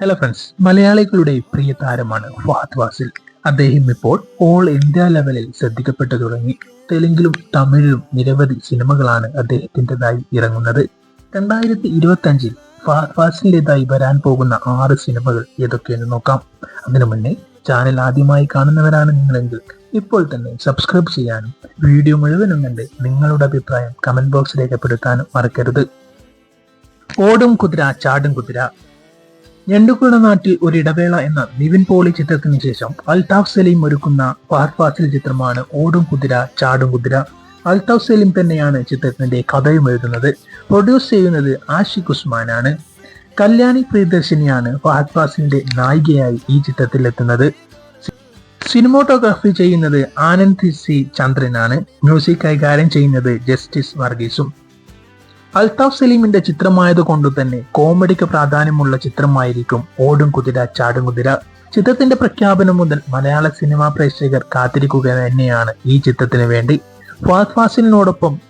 Hello friends മലയാളികളുടെ പ്രിയ താരമാണ് ഫഹദ് വാസിൽ അദ്ദേഹം ഇപ്പോൾ ഓൾ ഇന്ത്യ ലെവലിൽ ശ്രദ്ധിക്കപ്പെട്ടു തുടങ്ങി. തെലുങ്കിലും തമിഴിലും നിരവധി സിനിമകളാണ് അദ്ദേഹത്തിന്റെതായി ഇറങ്ങുന്നത്. രണ്ടായിരത്തി ഇരുപത്തി അഞ്ചിൽ ഫഹദ് ഫാസിലിന്റെതായി വരാൻ പോകുന്ന ആറ് സിനിമകൾ ഏതൊക്കെയെന്ന് നോക്കാം. അതിനു മുന്നേ ചാനൽ ആദ്യമായി കാണുന്നവരാണ് നിങ്ങളെങ്കിൽ ഇപ്പോൾ തന്നെ സബ്സ്ക്രൈബ് ചെയ്യാനും വീഡിയോ മുഴുവനും കണ്ട് നിങ്ങളുടെ അഭിപ്രായം കമന്റ് ബോക്സ് രേഖപ്പെടുത്താനും മറക്കരുത്. ഓടും കുതിര ചാടും കുതിര. ഞണ്ടുകുള നാട്ടിൽ ഒരു ഇടവേള എന്ന നിവിൻ പോളി ചിത്രത്തിന് ശേഷം അൽതാഫ് സലീം ഒരുക്കുന്ന ഫഹദ് ഫാസിൽ ചിത്രമാണ് ഓടും കുതിര ചാടും കുതിര. അൽതാഫ് സലീം തന്നെയാണ് ചിത്രത്തിന്റെ കഥയും എഴുതുന്നത്. പ്രൊഡ്യൂസ് ചെയ്യുന്നത് ആഷിഖ് ഉസ്മാനാണ്. കല്യാണി പ്രിയദർശിനിയാണ് ഫഹദ് ഫാസിലിന്റെ നായികയായി ഈ ചിത്രത്തിൽ എത്തുന്നത് സിനിമോട്ടോഗ്രാഫി ചെയ്യുന്നത് ആനന്ദ് സി. ചന്ദ്രനാണ്. മ്യൂസിക് കൈകാര്യം ചെയ്യുന്നത് ജസ്റ്റിസ് വർഗീസും. അൽതാഫ് സലീമിന്റെ ചിത്രമായത് കൊണ്ട് തന്നെ കോമഡിക്ക് പ്രാധാന്യമുള്ള ചിത്രമായിരിക്കും ഓടും കുതിര ചാടും കുതിര. ചിത്രത്തിന്റെ പ്രഖ്യാപനം മുതൽ മലയാള സിനിമാ പ്രേക്ഷകർ കാത്തിരിക്കുക തന്നെയാണ് ഈ ചിത്രത്തിന് വേണ്ടി. ഫാദ് ഫാസിലിനോടൊപ്പം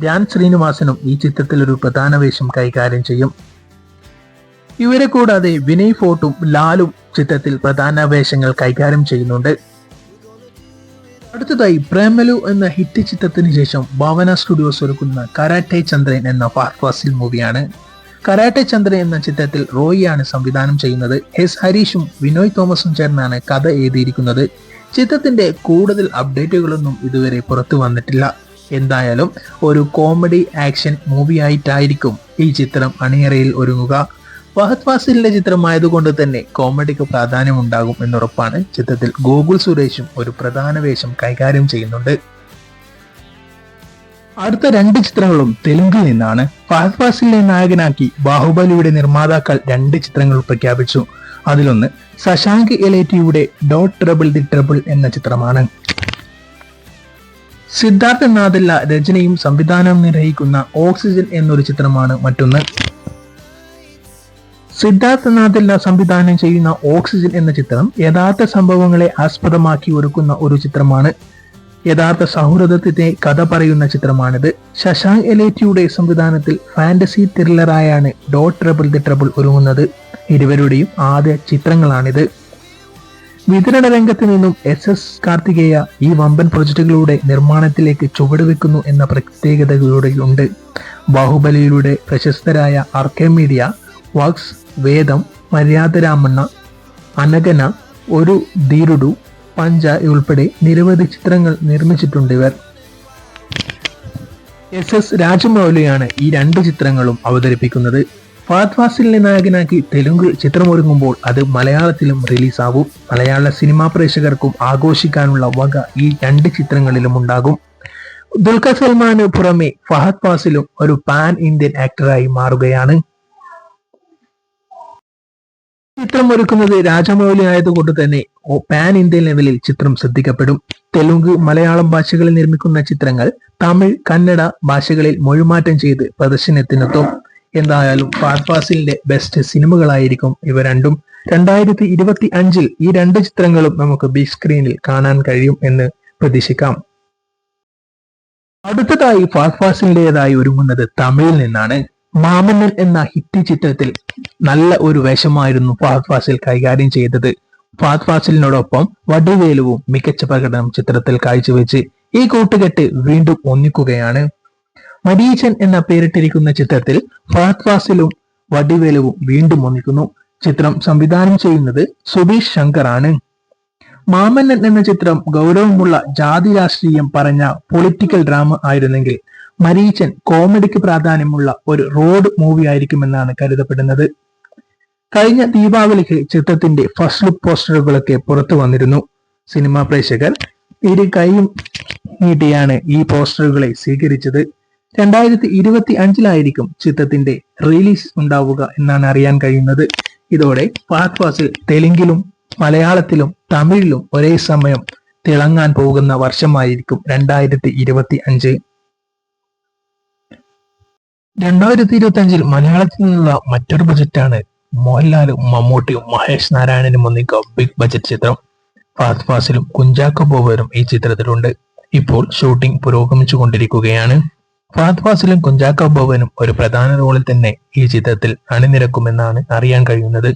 ധ്യാൻ ശ്രീനിവാസനും ഈ ചിത്രത്തിൽ ഒരു പ്രധാന വേഷം കൈകാര്യം ചെയ്യും. ഇവരെ കൂടാതെ വിനയ് ഫോർട്ടും ലാലും ചിത്രത്തിൽ പ്രധാന വേഷങ്ങൾ കൈകാര്യം ചെയ്യുന്നുണ്ട്. അടുത്തതായി പ്രേമലു എന്ന ഹിറ്റ് ചിത്രത്തിന് ശേഷം ഭാവന സ്റ്റുഡിയോസ് ഒരുക്കുന്ന കരാട്ടെ ചന്ദ്രൻ എന്ന ഫാസ്റ്റ് മൂവിയാണ്. കരാട്ടെ ചന്ദ്രൻ എന്ന ചിത്രത്തിൽ റോയിയാണ് സംവിധാനം ചെയ്യുന്നത്. എസ് ഹരീഷും വിനോയ് തോമസും ചേർന്നാണ് കഥ എഴുതിയിരിക്കുന്നത്. ചിത്രത്തിന്റെ കൂടുതൽ അപ്ഡേറ്റുകളൊന്നും ഇതുവരെ പുറത്തു വന്നിട്ടില്ല. എന്തായാലും ഒരു കോമഡി ആക്ഷൻ മൂവിയായിട്ടായിരിക്കും ഈ ചിത്രം അണിയറയിൽ ഒരുങ്ങുക. ഫഹദ് ഫാസിലിന്റെ ചിത്രമായതുകൊണ്ട് തന്നെ കോമഡിക്ക് പ്രാധാന്യം ഉണ്ടാകും എന്നുറപ്പാണ് ചിത്രത്തിൽ ഗോകുൽ സുരേഷും ഒരു പ്രധാന വേഷം കൈകാര്യം ചെയ്യുന്നുണ്ട്. അടുത്ത രണ്ട് ചിത്രങ്ങളും തെലുങ്കിൽ നിന്നാണ്. ഫഹദ് ഫാസിലിനെ നായകനാക്കി ബാഹുബലിയുടെ നിർമ്മാതാക്കൾ രണ്ട് ചിത്രങ്ങൾ പ്രഖ്യാപിച്ചു. അതിലൊന്ന് സശാങ്ക് എലേറ്റിയുടെ ഡോട്ട് ട്രബിൾ ദി ട്രബിൾ എന്ന ചിത്രമാണ്. സിദ്ധാർത്ഥ നാദല്ല രചനയും സംവിധാനവും നിർവഹിക്കുന്ന ഓക്സിജൻ എന്നൊരു ചിത്രമാണ് മറ്റൊന്ന്. സിദ്ധാർത്ഥ നാഥല്ല സംവിധാനം ചെയ്യുന്ന ഓക്സിജൻ എന്ന ചിത്രം യഥാർത്ഥ സംഭവങ്ങളെ ആസ്പദമാക്കി ഒരുക്കുന്ന ഒരു ചിത്രമാണ്. യഥാർത്ഥ സൗഹൃദത്തിന്റെ കഥ പറയുന്ന ചിത്രമാണിത്. ശശാങ്ക് എലേറ്റിയുടെ സംവിധാനത്തിൽ ഫാന്റസി ത്രില്ലറായാണ് ഡോട്ട് ട്രബിൾ ദി ട്രബിൾ ഒരുങ്ങുന്നത്. ഇരുവരുടെയും ആദ്യ ചിത്രങ്ങളാണിത്. വിതരണ രംഗത്ത് നിന്നും എസ് എസ് കാർത്തികേയ ഈ വമ്പൻ പ്രൊജക്ടുകളുടെ നിർമ്മാണത്തിലേക്ക് ചുവടുവെക്കുന്നു എന്ന പ്രത്യേകതകളുടെയുണ്ട് ബാഹുബലിയിലൂടെ പ്രശസ്തരായ ആർക്കെ മീഡിയ വാക്സ് വേദം മര്യാദരാമണ്ണ അനഗന ഒരു ധീരുഡു പഞ്ച ഉൾപ്പെടെ നിരവധി ചിത്രങ്ങൾ നിർമ്മിച്ചിട്ടുണ്ട് ഇവർ. എസ് എസ് രാജമൗലിയാണ് ഈ രണ്ട് ചിത്രങ്ങളും അവതരിപ്പിക്കുന്നത്. ഫാദ് ഫാസിലിനെ നായകനാക്കി തെലുങ്ക് ചിത്രമൊരുങ്ങുമ്പോൾ അത് മലയാളത്തിലും റിലീസാവും. മലയാള സിനിമാ പ്രേക്ഷകർക്കും ആഘോഷിക്കാനുള്ള വക ഈ രണ്ട് ചിത്രങ്ങളിലും ഉണ്ടാകും. ദുൽഖർ സൽമാന് പുറമെ ഫഹദ് ഫാസിലും ഒരു പാൻ ഇന്ത്യൻ ആക്ടറായി മാറുകയാണ്. ചിത്രം ഒരുക്കുന്നത് രാജമൗലി ആയതുകൊണ്ട് തന്നെ പാൻ ഇന്ത്യൻ ലെവലിൽ ചിത്രം ശ്രദ്ധിക്കപ്പെടും. തെലുങ്ക് മലയാളം ഭാഷകളിൽ നിർമ്മിക്കുന്ന ചിത്രങ്ങൾ തമിഴ് കന്നഡ ഭാഷകളിൽ മൊഴിമാറ്റം ചെയ്ത് പ്രദർശനത്തിനെത്തും. എന്തായാലും ഫാസിലിന്റെ ബെസ്റ്റ് സിനിമകളായിരിക്കും ഇവ രണ്ടും. രണ്ടായിരത്തി ഇരുപത്തി അഞ്ചിൽ ഈ രണ്ട് ചിത്രങ്ങളും നമുക്ക് ബിഗ് സ്ക്രീനിൽ കാണാൻ കഴിയും എന്ന് പ്രതീക്ഷിക്കാം. അടുത്തതായി ഫാസിലിന്റേതായി ഒരുങ്ങുന്നത് തമിഴിൽ നിന്നാണ്. മാമന്നൻ എന്ന ഹിറ്റ് ചിത്രത്തിൽ നല്ല ഒരു വേഷമായിരുന്നു ഫാദ് ഫാസിൽ കൈകാര്യം ചെയ്തത്. ഫാദ് ഫാസിലിനോടൊപ്പം വടുവേലുവും മികച്ച പ്രകടനം ചിത്രത്തിൽ കാഴ്ചവെച്ച് ഈ കൂട്ടുകെട്ട് വീണ്ടും ഒന്നിക്കുകയാണ്. മരീചൻ എന്ന പേരിട്ടിരിക്കുന്ന ചിത്രത്തിൽ ഫാദ് ഫാസിലും വടിവേലുവും വീണ്ടും ഒന്നിക്കുന്നു. ചിത്രം സംവിധാനം ചെയ്യുന്നത് സുബീഷ് ശങ്കർ ആണ് മാമന്നൻ എന്ന ചിത്രം ഗൗരവമുള്ള ജാതി രാഷ്ട്രീയം പറഞ്ഞ പൊളിറ്റിക്കൽ ഡ്രാമ ആയിരുന്നെങ്കിൽ മരീച്ചൻ കോമഡിക്ക് പ്രാധാന്യമുള്ള ഒരു റോഡ് മൂവി ആയിരിക്കുമെന്നാണ് കരുതപ്പെടുന്നത്. കഴിഞ്ഞ ദീപാവലിക്ക് ചിത്രത്തിന്റെ ഫസ്റ്റ് ലുക്ക് പോസ്റ്ററുകളൊക്കെ പുറത്തു വന്നിരുന്നു. സിനിമാ പ്രേക്ഷകർ ഇരു കൈയും നീട്ടിയാണ് ഈ പോസ്റ്ററുകളെ സ്വീകരിച്ചത്. രണ്ടായിരത്തി ഇരുപത്തി അഞ്ചിലായിരിക്കും ചിത്രത്തിന്റെ റിലീസ് ഉണ്ടാവുക എന്നാണ് അറിയാൻ കഴിയുന്നത്. ഇതോടെ ഫഹദ് തെലുങ്കിലും മലയാളത്തിലും തമിഴിലും ഒരേ സമയം തിളങ്ങാൻ പോകുന്ന വർഷമായിരിക്കും രണ്ടായിരത്തി ഇരുപത്തി അഞ്ച് രണ്ടായിരത്തി ഇരുപത്തി അഞ്ചിൽ മലയാളത്തിൽ നിന്നുള്ള മറ്റൊരു ബജറ്റാണ് മോഹൻലാലും മമ്മൂട്ടിയും മഹേഷ് നാരായണനും ഒന്നിക്ക ബിഗ് ബജറ്റ് ചിത്രം. ഫാസ്റ്റ് ഫാസിലും കുഞ്ചാക്കോ ബോബരും ഈ ചിത്രത്തിലുണ്ട്. ഇപ്പോൾ ഷൂട്ടിംഗ് പുരോഗമിച്ചു കൊണ്ടിരിക്കുകയാണ് ഫാത് ഫാസിലും കുഞ്ചാക്കോ ബോബനും ഒരു പ്രധാന റോളിൽ തന്നെ ഈ ചിത്രത്തിൽ അണിനിരക്കുമെന്നാണ് അറിയാൻ കഴിയുന്നത്.